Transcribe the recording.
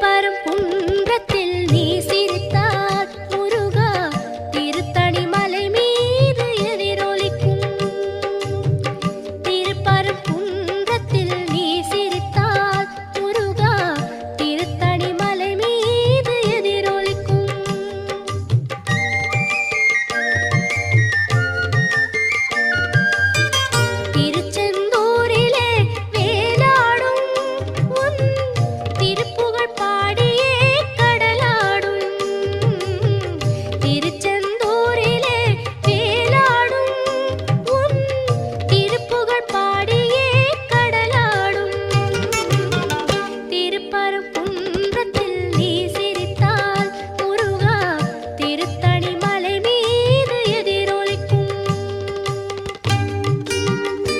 பாரும் குன்றத்தில் நீசி திருச்ச